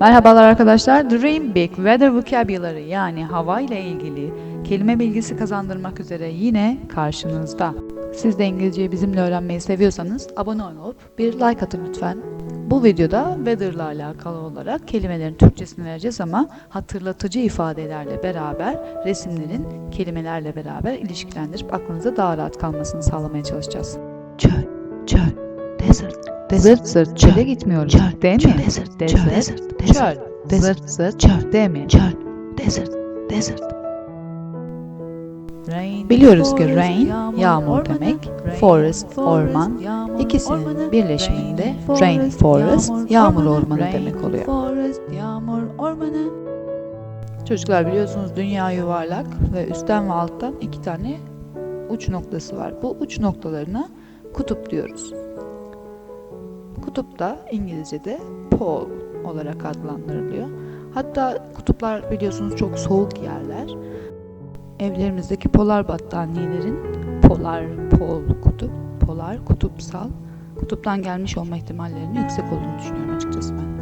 Merhabalar arkadaşlar. Dream Big Weather Vocabulary yani hava ile ilgili kelime bilgisi kazandırmak üzere yine karşınızda. Siz de İngilizceyi bizimle öğrenmeyi seviyorsanız abone olup bir like atın lütfen. Bu videoda weather ile alakalı olarak kelimelerin Türkçesini vereceğiz ama hatırlatıcı ifadelerle beraber resimlerin kelimelerle beraber ilişkilendirip aklınıza daha rahat kalmasını sağlamaya çalışacağız. çöl, çöl, desert, Zırt zırt çöle gitmiyoruz çöl, değil çöl, mi? desert, Desert, çöl, desert, desert, Çöl. desert, çöl, değil mi? çöl, desert, desert. Biliyoruz ki rain yağmur demek, forest orman. İkisinin birleşiminde rain forest yağmur ormanı demek oluyor. yağmur. Çocuklar biliyorsunuz dünya yuvarlak ve üstten ve alttan iki tane uç noktası var. Bu uç noktalarına kutup diyoruz. Kutup da İngilizce'de pole olarak adlandırılıyor. Hatta kutuplar biliyorsunuz çok soğuk yerler. Evlerimizdeki polar battaniyelerin polar, pol, kutup, polar, kutupsal, kutuptan gelmiş olma ihtimallerinin yüksek olduğunu düşünüyorum açıkçası ben.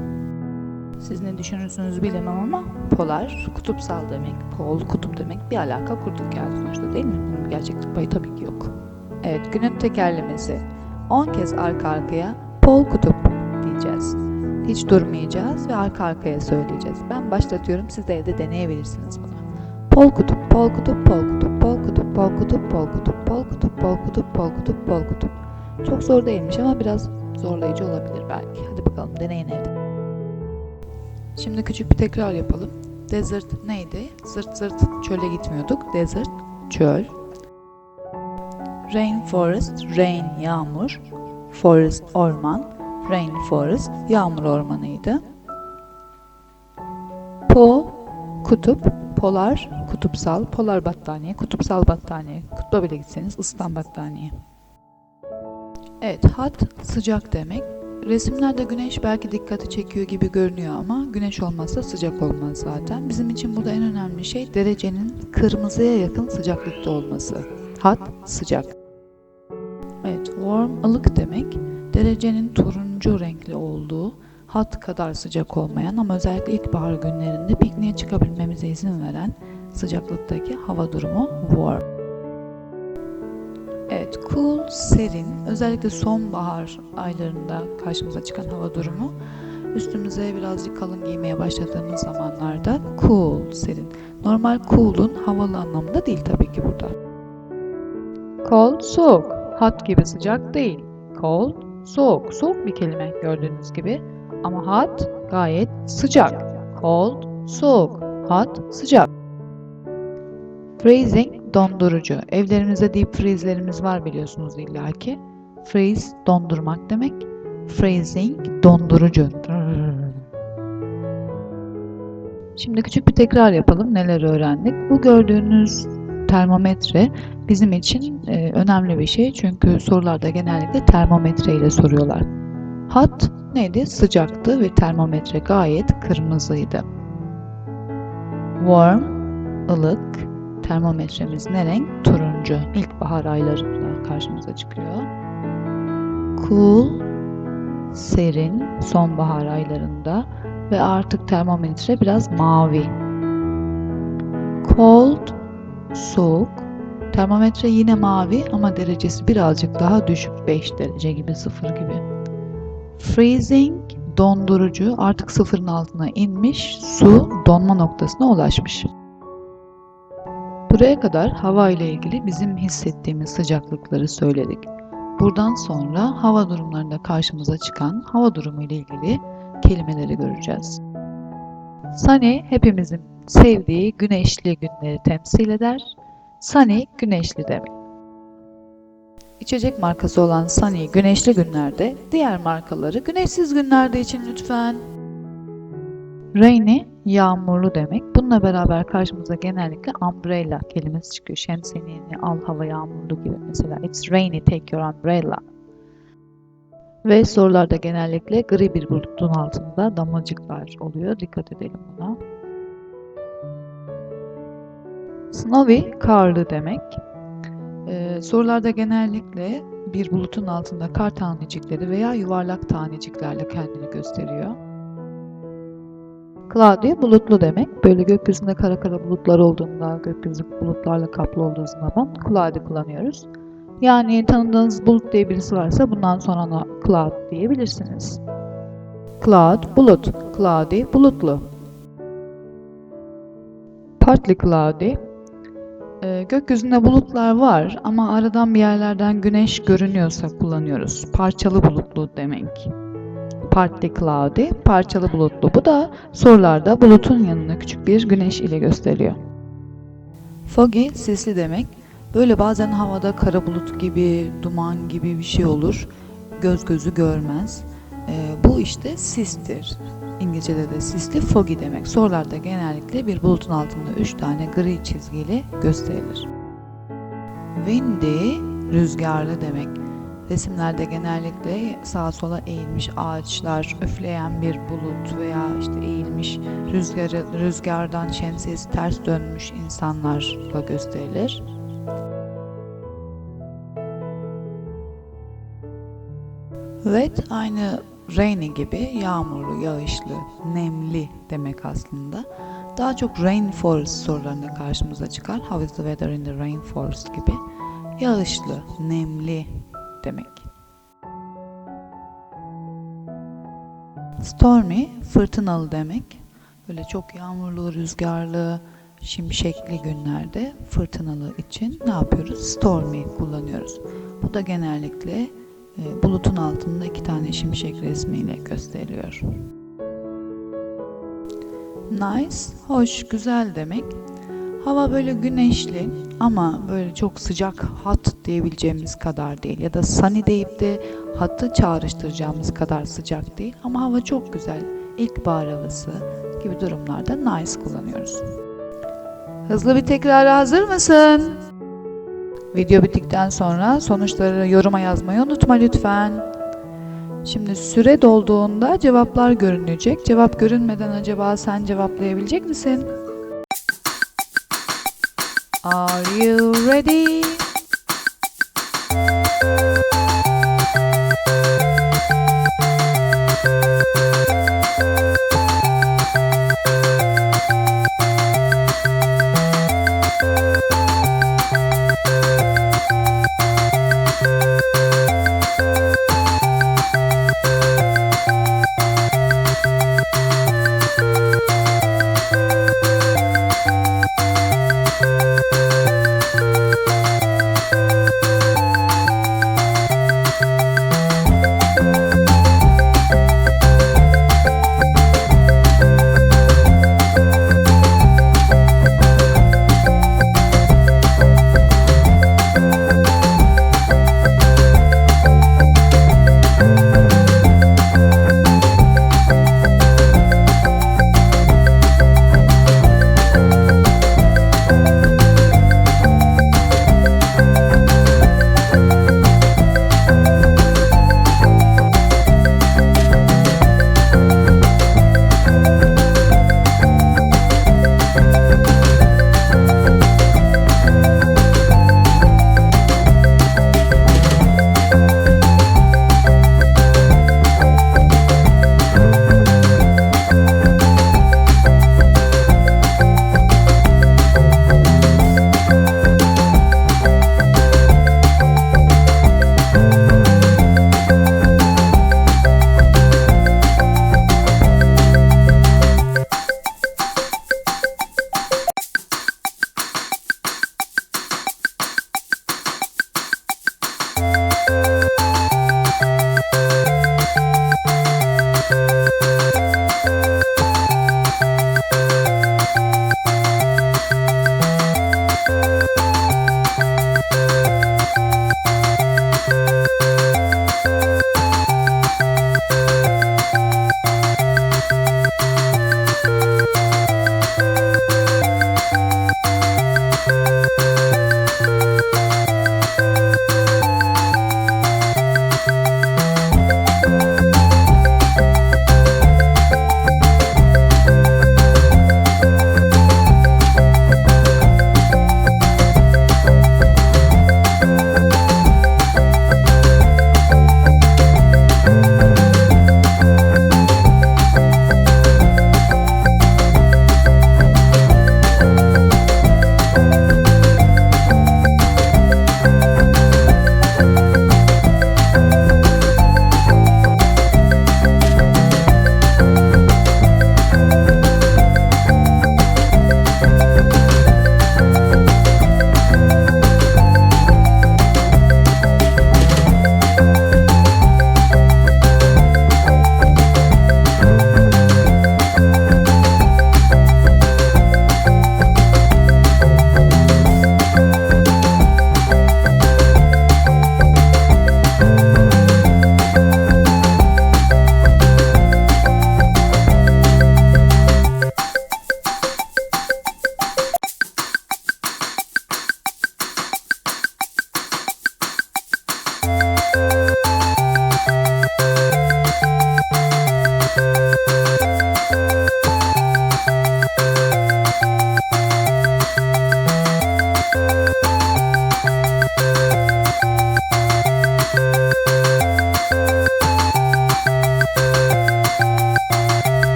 Siz ne düşünürsünüz bilemem ama polar, kutupsal demek, pol, kutup demek bir alaka kurduk yani sonuçta değil mi? Bunun gerçeklik payı tabii ki yok. Evet, günün tekerlemesi. 10 kez arka arkaya pol kutup diyeceğiz. Hiç durmayacağız ve arka arkaya söyleyeceğiz. Ben başlatıyorum, siz de evde deneyebilirsiniz bunu. Pol kutup, pol kutup, pol kutup, pol kutup, pol kutup, pol kutup, pol kutup, pol kutup, pol kutup, pol kutup. Çok zor değilmiş ama biraz zorlayıcı olabilir belki. Hadi bakalım deneyin evde. Şimdi küçük bir tekrar yapalım. Desert neydi? Zırt zırt çöle gitmiyorduk. Desert, çöl. Rainforest, rain yağmur. Forest orman. Rainforest yağmur ormanıydı. Po kutup, polar, kutupsal, polar battaniye, kutupsal battaniye. Kutba bile gitseniz ısıtan battaniye. Evet, hot sıcak demek. Resimlerde güneş belki dikkati çekiyor gibi görünüyor ama güneş olmazsa sıcak olmaz zaten. Bizim için burada en önemli şey derecenin kırmızıya yakın sıcaklıkta olması. Hot, sıcak. Evet, warm, ılık demek. Derecenin turuncu renkli olduğu, hot kadar sıcak olmayan ama özellikle ilkbahar günlerinde pikniğe çıkabilmemize izin veren sıcaklıktaki hava durumu warm. Evet, cool, serin, özellikle sonbahar aylarında karşımıza çıkan hava durumu. Üstümüze birazcık kalın giymeye başladığımız zamanlarda cool, serin. Normal cool'un havalı anlamında değil tabii ki burada. Cold, soğuk. Hot gibi sıcak değil. Cold, soğuk. Soğuk bir kelime gördüğünüz gibi. Ama hot gayet sıcak. Cold, soğuk. Hot, sıcak. Freezing, dondurucu. Evlerimizde deep freeze'lerimiz var biliyorsunuz illaki. Freeze, dondurmak demek. Freezing, dondurucu. Şimdi küçük bir tekrar yapalım. Neler öğrendik? Bu gördüğünüz termometre bizim için e, önemli bir şey. Çünkü sorularda genellikle termometre ile soruyorlar. Hot neydi? Sıcaktı ve termometre gayet kırmızıydı. Warm, ılık. Termometremiz ne renk? Turuncu. İlkbahar aylarında karşımıza çıkıyor. Cool, serin, sonbahar aylarında ve artık termometre biraz mavi. Cold, soğuk. Termometre yine mavi ama derecesi birazcık daha düşük 5 derece gibi 0 gibi. Freezing, dondurucu artık sıfırın altına inmiş, su donma noktasına ulaşmış. Buraya kadar hava ile ilgili bizim hissettiğimiz sıcaklıkları söyledik. Buradan sonra hava durumlarında karşımıza çıkan hava durumu ile ilgili kelimeleri göreceğiz. Sunny hepimizin sevdiği güneşli günleri temsil eder. Sunny güneşli demek. İçecek markası olan Sunny güneşli günlerde, diğer markaları güneşsiz günlerde için lütfen. Rainy yağmurlu demek. Bununla beraber karşımıza genellikle umbrella kelimesi çıkıyor. Şemsiyeni al hava yağmurlu gibi mesela. It's rainy take your umbrella. Ve sorularda genellikle gri bir bulutun altında damlacıklar oluyor. Dikkat edelim buna. Snowy, karlı demek. Ee, sorularda genellikle bir bulutun altında kar tanecikleri veya yuvarlak taneciklerle kendini gösteriyor. Cloudy bulutlu demek. Böyle gökyüzünde kara kara bulutlar olduğunda, gökyüzü bulutlarla kaplı olduğu zaman cloudy kullanıyoruz. Yani tanıdığınız bulut diye birisi varsa bundan sonra ona cloud diyebilirsiniz. Cloud, bulut. Cloudy, bulutlu. Partly cloudy. Gökyüzünde bulutlar var ama aradan bir yerlerden güneş görünüyorsa kullanıyoruz. Parçalı bulutlu demek. Partly cloudy, parçalı bulutlu. Bu da sorularda bulutun yanına küçük bir güneş ile gösteriyor. Foggy, sisli demek. Böyle bazen havada kara bulut gibi, duman gibi bir şey olur. Göz gözü görmez. Ee, bu işte sistir. İngilizce'de de sisli foggy demek. Sorularda genellikle bir bulutun altında 3 tane gri çizgiyle gösterilir. Windy, rüzgarlı demek. Resimlerde genellikle sağa sola eğilmiş ağaçlar, üfleyen bir bulut veya işte eğilmiş rüzgarı, rüzgardan şemsiyesi ters dönmüş insanlarla gösterilir. Wet aynı rainy gibi yağmurlu, yağışlı, nemli demek aslında. Daha çok rainforest sorularında karşımıza çıkar. How is the weather in the rainforest gibi. Yağışlı, nemli demek. Stormy, fırtınalı demek. Böyle çok yağmurlu, rüzgarlı, şimşekli günlerde fırtınalı için ne yapıyoruz? Stormy kullanıyoruz. Bu da genellikle bulutun altında iki tane şimşek resmiyle gösteriliyor. Nice, hoş, güzel demek. Hava böyle güneşli ama böyle çok sıcak, hot diyebileceğimiz kadar değil. Ya da sunny deyip de hot'ı çağrıştıracağımız kadar sıcak değil. Ama hava çok güzel. İlkbahar havası gibi durumlarda nice kullanıyoruz. Hızlı bir tekrara hazır mısın? Video bittikten sonra sonuçları yoruma yazmayı unutma lütfen. Şimdi süre dolduğunda cevaplar görünecek. Cevap görünmeden acaba sen cevaplayabilecek misin? Are you ready?